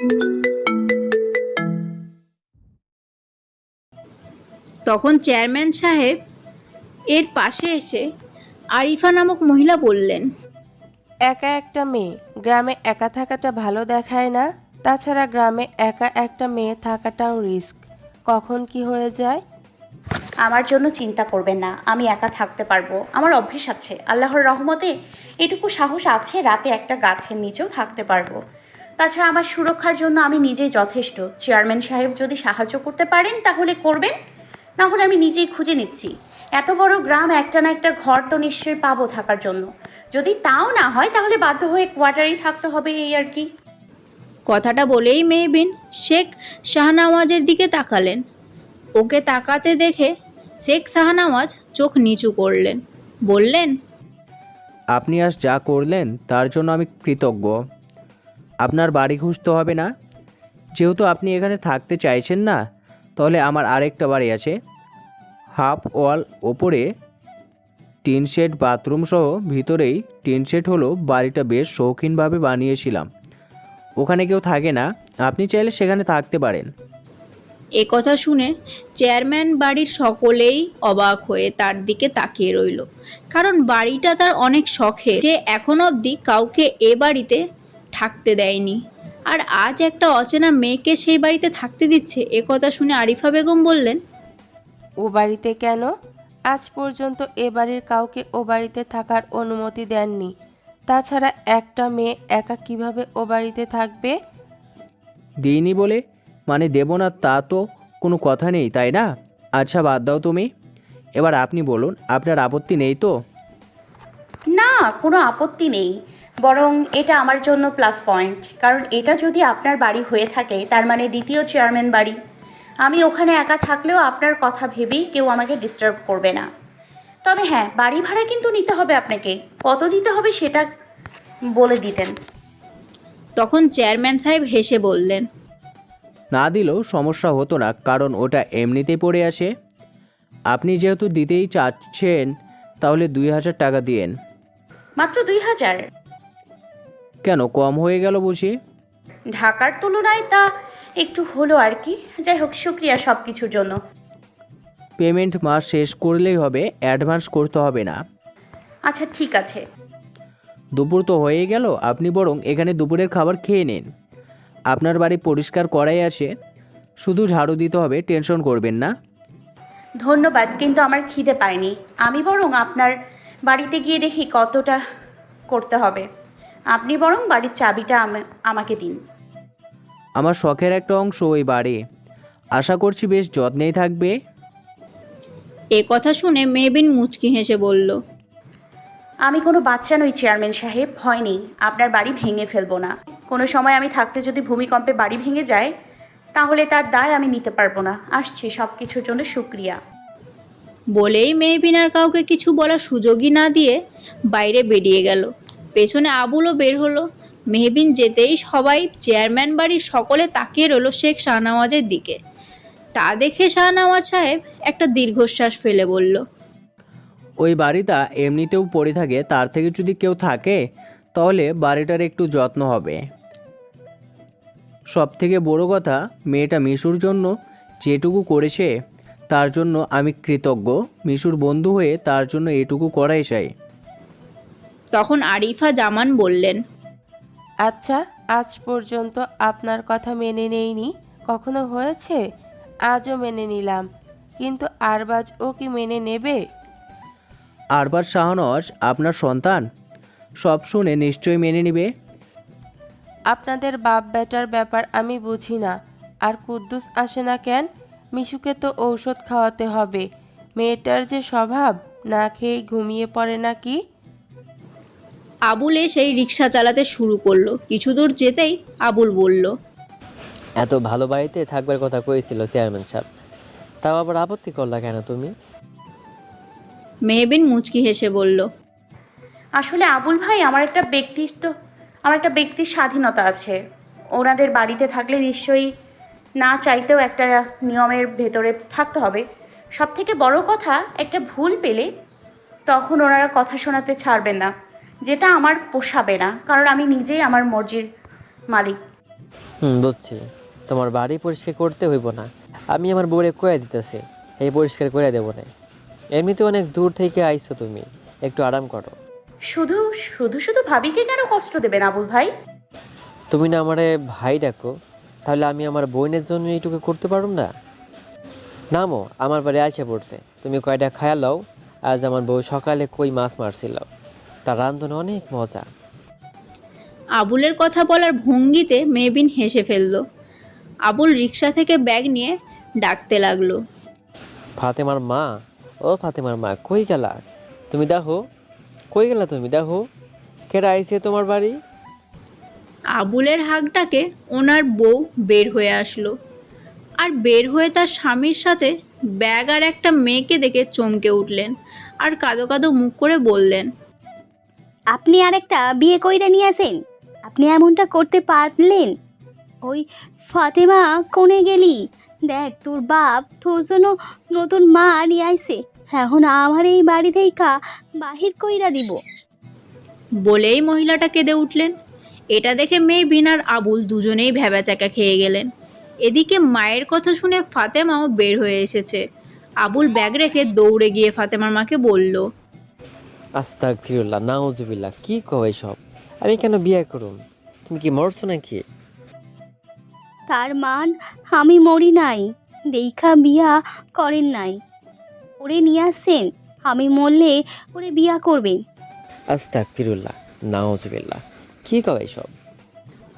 তখন চেয়ারম্যান সাহেব এর পাশে এসে আরিফা নামক মহিলা বললেন একা একটা মেয়ে গ্রামে একা থাকাটা ভালো দেখায় না তাছাড়া গ্রামে একা একটা মেয়ে থাকাটাও রিস্ক। কখন কি হয়ে যায়? আমার জন্য চিন্তা করবেন না আমি একা থাকতে পারব। আমার অভ্যেস আছে আল্লাহর রহমতে এটুকু সাহস আছে রাতে একটা গাছের নিচেও থাকতে পারব। তাছাড়া আমার সুরক্ষার জন্য আমি নিজেই যথেষ্ট। চেয়ারম্যান সাহেব যদি সাহায্য করতে পারেন তাহলে করবেন। না হলে আমি নিজেই খুঁজে নিচ্ছি। এত বড় গ্রাম একটা না একটা ঘর তো নিশ্চয়ই পাবো থাকার জন্য। যদি তাও না হয় তাহলে বাধ্য হয়ে কোয়ার্টারেই থাকতে হবে এই আর কি। কথাটা বলেই মেহবিন শেখ শাহনাওয়াজের দিকে তাকালেন। ওকে তাকাতে দেখে শেখ শাহনাওয়াজ চোখ নিচু করলেন। বললেন আপনি আজ যা করলেন তার জন্য আমি কৃতজ্ঞ। আপনার বাড়ি খুঁজতে হবে না। যেহেতু আপনি এখানে থাকতে চাইছেন না, তাহলে আমার আরেকটা বাড়ি আছে। হাফ ওয়াল ওপরে টিন শেড, বাথরুম সহ ভিতরেই টিন শেড হলো বাড়িটা বেশ শৌখিনভাবে বানিয়েছিলাম। ওখানে কেউ থাকে না, আপনি চাইলে সেখানে থাকতে পারেন। এ কথা শুনে চেয়ারম্যান বাড়ির সকলেই অবাক হয়ে তার দিকে তাকিয়ে রইল। কারণ বাড়িটা তার অনেক শখে যে এখন অবধি কাউকে এ বাড়িতে থাকতে দেয়নি। আর আজ একটা অচেনা মেয়েকে সেই বাড়িতে থাকতে দিচ্ছে এ কথা শুনে আরিফা বেগম বললেন ও বাড়িতে কেন? আজ পর্যন্ত এ বাড়ির কাউকে ও বাড়িতে থাকার অনুমতি দেননি। তাছাড়া একটা মেয়ে একা কীভাবে ও বাড়িতে থাকবে? দিইনি বলে? মানে দেব না তা তো কোনো কথা নেই তাই না? আচ্ছা বাদ দাও তুমি। এবার আপনি বলুন আপনার আপত্তি নেই তো? না কোনো আপত্তি নেই। বরং এটা আমার জন্য প্লাস পয়েন্ট কারণ এটা যদি আপনার বাড়ি হয়ে থাকে তার মানে দ্বিতীয় চেয়ারম্যান বাড়ি। আমি ওখানে একা থাকলেও আপনার কথা ভেবেই কেউ আমাকে ডিস্টার্ব করবে না। তবে হ্যাঁ বাড়ি ভাড়া কিন্তু নিতে হবে আপনাকে। কত দিতে হবে সেটা বলে দিতেন। তখন চেয়ারম্যান সাহেব হেসে বললেন না দিলেও সমস্যা হতো না কারণ ওটা এমনিতেই পড়ে আছে। আপনি যেহেতু দিতেই চাচ্ছেন তাহলে দুই হাজার টাকা দিয়েন। মাত্র দুই হাজার? কেন কম হয়ে গেল বুঝি ঢাকার তুলনায় তা একটু হলো আর কি। যাই হোক শুক্রিয়া সব কিছুর জন্য। পেমেন্ট মাস শেষ করলেই হবে অ্যাডভান্স করতে হবে না। আচ্ছা ঠিক আছে। দুপুর তো হয়ে গেল আপনি বরং এখানে দুপুরের খাবার খেয়ে নিন। আপনার বাড়ি পরিষ্কার করাই আছে। শুধু ঝাড়ু দিতে হবে টেনশন করবেন না। ধন্যবাদ কিন্তু আমার খিদে পায়নি। আমি বরং আপনার বাড়িতে গিয়ে দেখি কতটা করতে হবে। আপনি বরং বাড়ির চাবিটা আমা- আমাকে দিন। আমার শখের একটা অংশ ওই বাড়ি। আশা করছি বেশ যত্নেই থাকবে। এ কথা শুনে মেহবিন মুচকি হেসে বলল আমি কোনো বাচ্চা নই চেয়ারম্যান সাহেব ভয় নেই আপনার বাড়ি ভেঙে ফেলব না। কোনো সময় আমি থাকতে যদি ভূমিকম্পে বাড়ি ভেঙে যায় তাহলে তার দায় আমি নিতে পারব না। আসছি সব কিছুর জন্য শুক্রিয়া। বলেই মেহবিন আর কাউকে কিছু বলার সুযোগই না দিয়ে বাইরে বেরিয়ে গেল। পেছনে আবুলও বের হলো। মেহবিন যেতেই সবাই চেয়ারম্যান বাড়ির সকলে তাকিয়ে রইল শেখ শাহনওয়াজের দিকে। তা দেখে শাহনওয়াজ সাহেব একটা দীর্ঘশ্বাস ফেলে বলল, ওই বাড়িটা এমনিতেও পড়ে থাকে, তার থেকে যদি কেউ থাকে, তাহলে বাড়িটার একটু যত্ন হবে। সব থেকে বড় কথা, মেয়েটা মিশুর জন্য যেটুকু করেছে, তার জন্য আমি কৃতজ্ঞ। মিশুর বন্ধু হয়ে তার জন্য এটুকু করাই চাই। তখন আরিফা জামান বললেন আচ্ছা আজ পর্যন্ত আপনার কথা মেনে নেইনি। কখনো হয়েছে? আজও মেনে নিলাম। কিন্তু আরবাজ ও কি মেনে নেবে? আরবার শাহনজ আপনার সন্তান? সব শুনে নিশ্চয়ই মেনে নেবে। আপনাদের বাপ বেটার ব্যাপার আমি বুঝি না। আর কুদ্দুস আসে না কেন? মিশুকে তো ঔষধ খাওয়াতে হবে। মেয়েটার যে স্বভাব না খেয়ে ঘুমিয়ে পড়ে নাকি? আবুল সেই রিক্সা চালাতে শুরু করল। কিছু দূর যেতেই আবুল বলল এত ভালো বাড়িতে থাকবার কথা কয়েছিল চেয়ারম্যান সাহেব। তাও আবার আপত্তি করলা কেন তুমি? মেহবিন মুচকি হেসে বলল আসলে আবুল ভাই আমার একটা ব্যক্তিত্ব আমার একটা ব্যক্তির স্বাধীনতা আছে। ওনাদের বাড়িতে থাকলে নিশ্চয়ই না চাইতেও একটা নিয়মের ভেতরে থাকতে হবে। সব থেকে বড় কথা একটা ভুল পেলে তখন ওনারা কথা শোনাতে ছাড়বেন না। যেটা আমার পোষাবে না কারণ আমি নিজেই আমার মর্জির মালিক। হুম বুঝছি। তোমার বাড়ি পরিষ্কার করতে হইব না। আমি আমার বউরে কয়ে দিতেছি এই পরিষ্কার করে দেবো না। এমনিতে অনেক দূর থেকে আইছো তুমি একটু আরাম করো। শুধু শুধু শুধু ভাবিকে কেন কষ্ট দেবেন আবুল ভাই? তুমি না আমারে ভাই ডাকো তাহলে আমি আমার বোনের জন্য এইটুকু করতে পারুম না? নামো আমার বাড়ি আইসা পড়ছে। তুমি কয়টা খায়া লও আজ আমার বউ সকালে কই মাছ মারছিল। তার রান্ধন অনেক মজা। আবুলের কথা বলার ভঙ্গিতে মেহবিন হেসে ফেলল। আবুল রিক্সা থেকে ব্যাগ নিয়ে ডাকতে লাগল। ফাতেমার মা? ও ফাতেমার মা কই গেলা? তুমি দেখো। কই গেলা তুমি দেখো? কেডা আইছে তোমার বাড়ি? আবুলের হাঁকটাকে ওনার বউ বের হয়ে আসলো। আর বের হয়ে তার স্বামীর সাথে ব্যাগ আর একটা মেয়েকে দেখে চমকে উঠলেন। আর কাদো কাদো মুখ করে বললেন আপনি আরেকটা বিয়ে কইরা নিয়ে আসেন। আপনি এমনটা করতে পারলেন। ওই ফাতেমা কোনে গেলি? দেখ, তোর বাপ তোর জন্য নতুন মা নিয়ে আইছে। এখন আমার এই বাড়ি থেকে বাহির কইরা দিব। বলেই মহিলাটা কেঁদে উঠলেন। এটা দেখে মেয়ে বিনার আবুল দুজনেই ভ্যাবাচাকা খেয়ে গেলেন। এদিকে মায়ের কথা শুনে ফাতেমাও বের হয়ে এসেছে। আবুল ব্যাগ রেখে দৌড়ে গিয়ে ফাতেমার মাকে বলল আস্তাক ফিরুল্লাহ নাউজুবিল্লাহ কি কও সব আমি কেন বিয়ে করুন তুমি কি মরছো নাকি? তার মান আমি মরি নাই দেখা বিয়া করেন নাই। ওরে নিয়ে আসেন আমি মরলে ওরে বিয়া করবেন। আস্তাক ফিরুল্লাহ নাউজুবিল্লাহ কি কও সব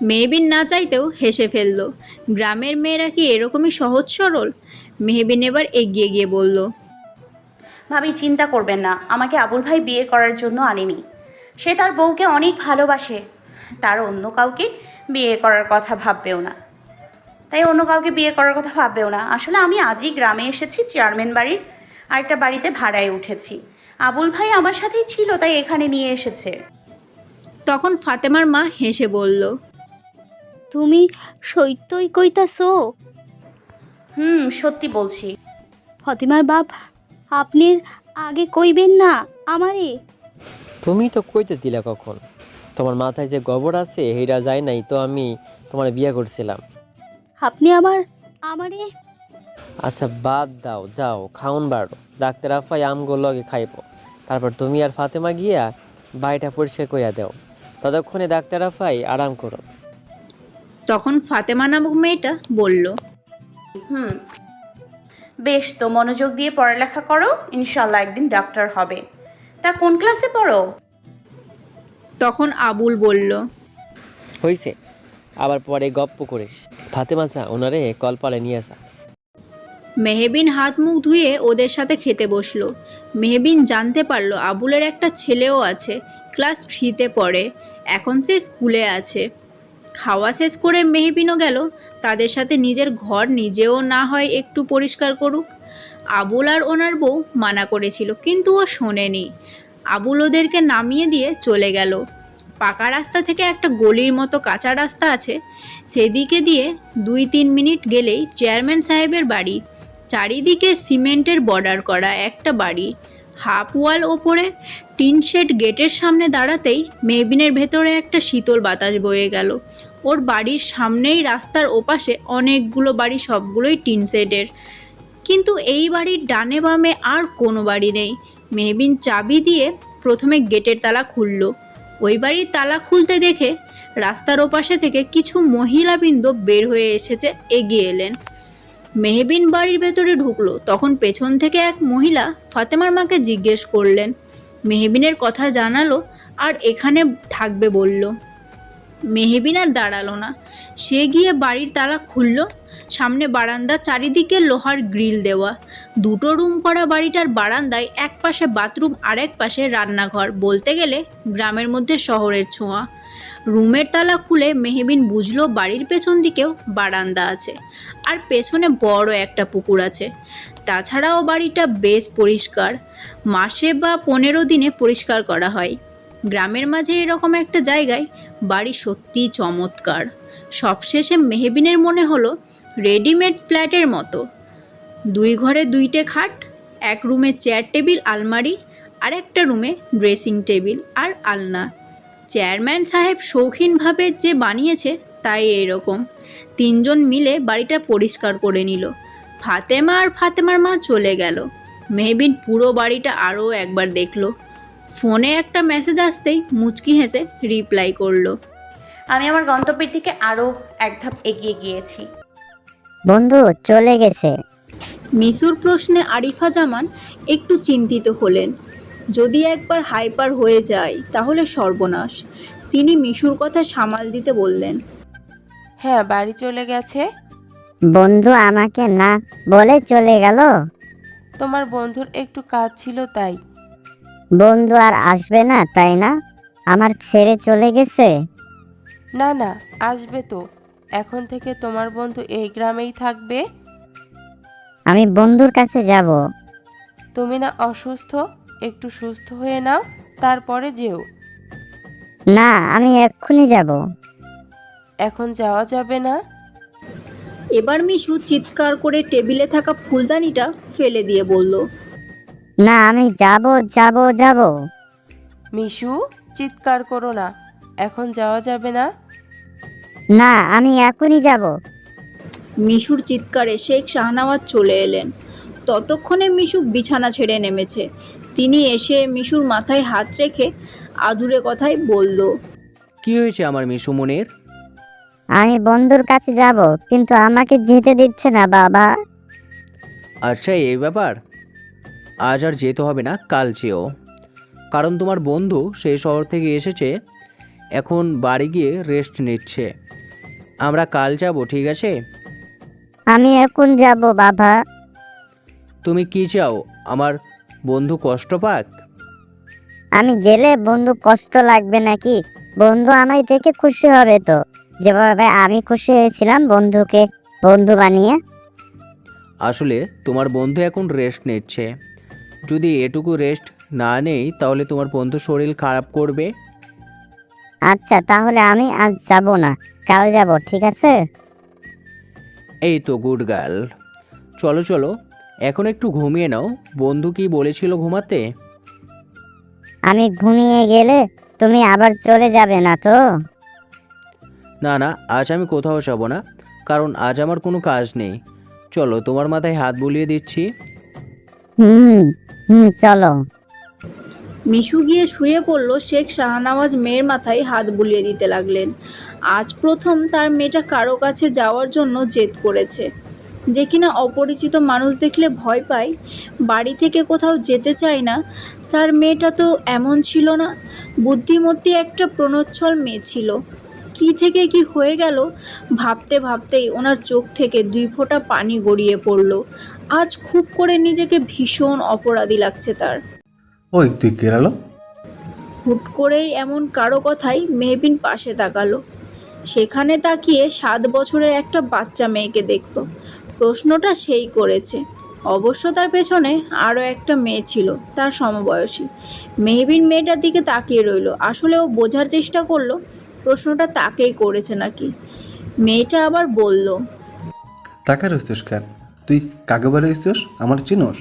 মেহবিন না চাইতেও হেসে ফেলল। গ্রামের মেয়েরা কি এরকমই সহজ সরল? মেহবিন এবার এগিয়ে গিয়ে বলল ভাবি চিন্তা করবেন না। আমাকে আবুল ভাই বিয়ে করার জন্য আনেনি। সে তার বউকে অনেক ভালোবাসে। তার অন্য কাউকে বিয়ে করার কথা ভাববেও না। তাই অন্য কাউকে বিয়ে করার কথা ভাববেও না। আসলে আমি আজই গ্রামে এসেছি চেয়ারম্যান বাড়ির আরেকটা বাড়িতে ভাড়ায় উঠেছি। আবুল ভাই আমার সাথেই ছিল তাই এখানে নিয়ে এসেছে। তখন ফাতেমার মা হেসে বলল তুমি সত্যই কইতাছো? হুম সত্যি বলছি। ফতিমার বাপ আপনির আগে কইবেন না আমারে। তুমি তো কইতে দিলা কখন? তোমার মাথায় যে গোবর আছে হেরা যায় নাই তো আমি তোমার বিয়ে করছিলাম। আপনি আমার আমারে? আচ্ছা বাদ দাও যাও খাউন বাড়ো। ডাক্তার আফাই আমগো লগে খাইব। তারপর তুমি আর ফাতেমা গিয়া বাড়িটা পরিষ্কার করিয়া দাও। ততক্ষণে ডাক্তার আফাই আরাম করো। তখন ফাতেমা নামক মেয়েটা বলল হুম বেশ তো মনোযোগ দিয়ে পড়ালেখা করো ইনশাল্লাহ একদিন ডাক্তার হবে। তা কোন ক্লাসে পড়ো? তখন আবুল বলল হইছে আবার পরে গপ্প করিস। ফাতেমা চা ওনারে কলপালে নিয়ে আসা মেহেবিন হাত মুখ ধুয়ে ওদের সাথে খেতে বসল। মেহবিন জানতে পারল আবুলের একটা ছেলেও আছে ক্লাস থ্রিতে পড়ে এখন সে স্কুলে আছে। খাওয়া শেষ করে মেহবিনও গেল। তাদের সাথে নিজের ঘর নিজেও না হয় একটু পরিষ্কার করুক। আবুল আর ওনার বউ মানা করেছিল, কিন্তু ও শোনেনি। আবুল ওদেরকে নামিয়ে দিয়ে চলে গেল। পাকা রাস্তা থেকে একটা গলির মতো কাঁচা রাস্তা আছে। সেদিকে দিয়ে দুই তিন মিনিট গেলেই চেয়ারম্যান সাহেবের বাড়ি। চারিদিকে সিমেন্টের বর্ডার করা একটা বাড়ি। হাফ ওয়াল ওপরে টিন শেড গেটের সামনে দাঁড়াতেই মেহবিনের ভেতরে একটা শীতল বাতাস বয়ে গেল। ওর বাড়ির সামনেই রাস্তার ওপাশে অনেকগুলো বাড়ি, সবগুলোই টিন শেডের। কিন্তু এই বাড়ির ডানে বামে আর কোনো বাড়ি নেই। মেহবিন চাবি দিয়ে প্রথমে গেটের তালা খুলল। ওই বাড়ির তালা খুলতে দেখে রাস্তার ওপাশে থেকে কিছু মহিলাবৃন্দ বের হয়ে এসেছে, এগিয়ে এলেন। মেহবিন বাড়ির ভেতরে ঢুকলো। তখন পেছন থেকে এক মহিলা ফাতেমার মাকে জিজ্ঞেস করলেন। মেহবিনের কথা জানালো আর এখানে থাকবে বলল। মেহবিন আর দাঁড়াল না। সে গিয়ে বাড়ির তালা খুলল। সামনে বারান্দা, চারিদিকে লোহার গ্রিল দেওয়া। দুটো রুম করা বাড়িটার বারান্দায় এক পাশে বাথরুম আর এক পাশে রান্নাঘর। বলতে গেলে গ্রামের মধ্যে শহরের ছোঁয়া। রুমের তালা খুলে মেহেবিন বুঝলো বাড়ির পেছন দিকেও বারান্দা আছে। আর পেছনে বড় একটা পুকুর আছে। তাছাড়াও বাড়িটা বেশ পরিষ্কার। মাসে বা পনেরো দিনে পরিষ্কার করা হয়। গ্রামের মাঝে এরকম একটা জায়গায় বাড়ি সত্যিই চমৎকার। সবশেষে মেহেবিনের মনে হলো রেডিমেড ফ্ল্যাটের মতো। দুই ঘরে দুইটে খাট, এক রুমে চেয়ার টেবিল, আলমারি আর একটা রুমে ড্রেসিং টেবিল আর আলনা। চেয়ারম্যান সাহেব শৌখিনভাবে যে বানিয়েছে তাই এরকম। তিনজন মিলে বাড়িটা পরিষ্কার করে নিল। ফাতেমা আর ফাতেমার মা চলে গেল। মেহবিন পুরো বাড়িটা আরও একবার দেখল। ফোনে একটা মেসেজ আসতেই মুচকি হেসে রিপ্লাই করল। আমি আমার গন্তব্যের দিকে আরও এক ধাপ এগিয়ে গিয়েছি। বন্ধু চলে গেছে। মিশুর প্রশ্নে আরিফা জামান একটু চিন্তিত হলেন। যদি একবার হাইপার হয়ে যায় তাহলে সর্বনাশ। তিনি মিশুর কথা সামাল দিতে বললেন। হ্যাঁ বাড়ি চলে গেছে। বন্ধু আমাকে না বলে চলে গেল? তোমার বন্ধুর একটু কাজ ছিল তাই। বন্ধু আর আসবে না তাই না? আমার ছেড়ে চলে গেছে? না না আসবে তো। এখন থেকে তোমার বন্ধু এই গ্রামেই থাকবে? আমি বন্ধুর কাছে যাব। তুমি না অসুস্থ? একটু সুস্থ হয়ে নাও তারপরে যেও। না আমি এক্ষুনি যাব। এখন যাওয়া যাবে না? এবার মিশু চিৎকার করে টেবিলে থাকা ফুলদানিটা ফেলে দিয়ে বলল না আমি যাব যাব যাব। মিশু চিৎকার করো না। এখন যাওয়া যাবে না? না আমি এখনই যাব। মিশুর চিৎকারে শেখ শাহনাওয়াজ চলে এলেন। ততক্ষণে মিশু বিছানা ছেড়ে নেমেছে। তিনি এসে মিশুর মাথায় হাত রেখে আদুরে কথাই বলল কি হয়েছে আমার মিশু মনের? আমি বন্ধুর কাছে যাব কিন্তু আমাকে যেতে দিচ্ছে না বাবা। আচ্ছা এই ব্যাপার? আজ আর যেতে হবে না কাল যেও। কারণ তোমার বন্ধু সেই শহর থেকে এসেছে এখন বাড়ি গিয়ে রেস্ট নিচ্ছে। আমরা কাল যাব ঠিক আছে? আমি এখন যাব বাবা। তুমি কি চাও আমার বন্ধু কষ্ট পাক? আমি গেলে বন্ধু কষ্ট লাগবে নাকি? বন্ধু আমায় দেখে খুশি হবে তো। যেভাবে আমি খুশি হয়েছিলাম বন্ধুকে বন্ধু বানিয়ে। আসলে তোমার বন্ধু এখন রেস্ট নিচ্ছে। যদি এটুকু রেস্ট না নেই তাহলে তোমার বন্ধু শরীর খারাপ করবে? আচ্ছা তাহলে আমি আজ যাব না। কাল যাব ঠিক আছে? এই তো গুড গার্ল চলো চলো এখন একটু ঘুমিয়ে নাও। বন্ধু কি বলেছিল ঘুমাতে? আমি ঘুমিয়ে গেলে তুমি আবার চলে যাবে না তো? না না আজ আমি কোথাও যাব না কারণ আজ আমার কোনো কাজ নেই। চলো তোমার মাথায় হাত বুলিয়ে দিচ্ছি। হুম। হুম, চলো। মিশু গিয়ে শুয়ে পড়ল শেখ শাহনওয়াজ মেয়ের মাথায় হাত বুলিয়ে দিতে লাগলেন। আজ প্রথম তার মেয়েটা কারও কাছে যাওয়ার জন্য জেদ করেছে। যে কিনা অপরিচিত মানুষ দেখলে ভয় পায়, বাড়ি থেকে কোথাও যেতে চায় না, তার মেয়েটা তো এমন ছিল না। বুদ্ধিমতী একটা প্রণচ্ছল মেয়ে ছিল। কি থেকে কি হয়ে গেল, ভাবতে ভাবতেই ওনার চোখ থেকে দুই ফোঁটা পানি গড়িয়ে পড়ল। আজ খুব করে নিজেকে ভীষণ অপরাধী লাগছে তার। ওই তুই কেরালো? হুট করেই এমন কারও কথাই মেহবিন পাশে তাকালো। সেখানে তাকিয়ে সাত বছরের একটা বাচ্চা মেয়েকে দেখতো প্রশ্নটা সেই করেছে। অবশ্য তার পেছনে আরও একটা মেয়ে ছিল তার সমবয়সী। মেহবিন মেয়েটার দিকে তাকিয়ে রইল। আসলে ও বোঝার চেষ্টা করল প্রশ্নটা তাকেই করেছে নাকি। মেয়েটা আবার বলল তাকে কেন? তুই কাকে বাড়ি এসছিস? আমার চিনোস।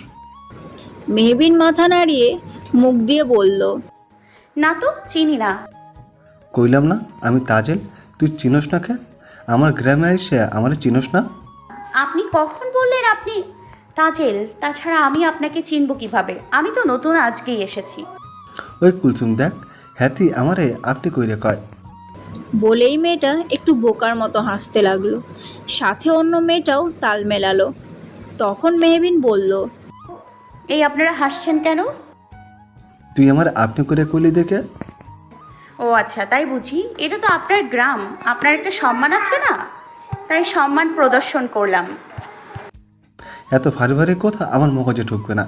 মেহবিন মাথা নাড়িয়ে মুখ দিয়ে বলল না তো চিনি না। কইলাম না আমি তাজেল তুই চিনোস না কে? আমার গ্রামে এসে আমার চিনোস না? আপনি কখন বললেন আপনি? তাজেল তাছাড়া আমি আপনাকে চিনব কীভাবে? আমি তো নতুন আজকেই এসেছি। ওই কুলসুম দেখ হ্যাতি আমারে আপনি কইরে কয়। বলেই মেয়েটা একটু বোকার মতো হাসতে লাগল। সাথে অন্য মেয়েটাও তাল মেলালো। তখন মেহবিন বলল এই আপনারা হাসছেন কেন? তুই আমার আপনি করে কুলি দেখে? ও আচ্ছা তাই বুঝি। এটা তো আপনার গ্রাম। আপনার একটা সম্মান আছে না? তাই সম্মান প্রদর্শন করলাম। এত ভারী ভারী কথা আমার মগজে ঢুকবে না।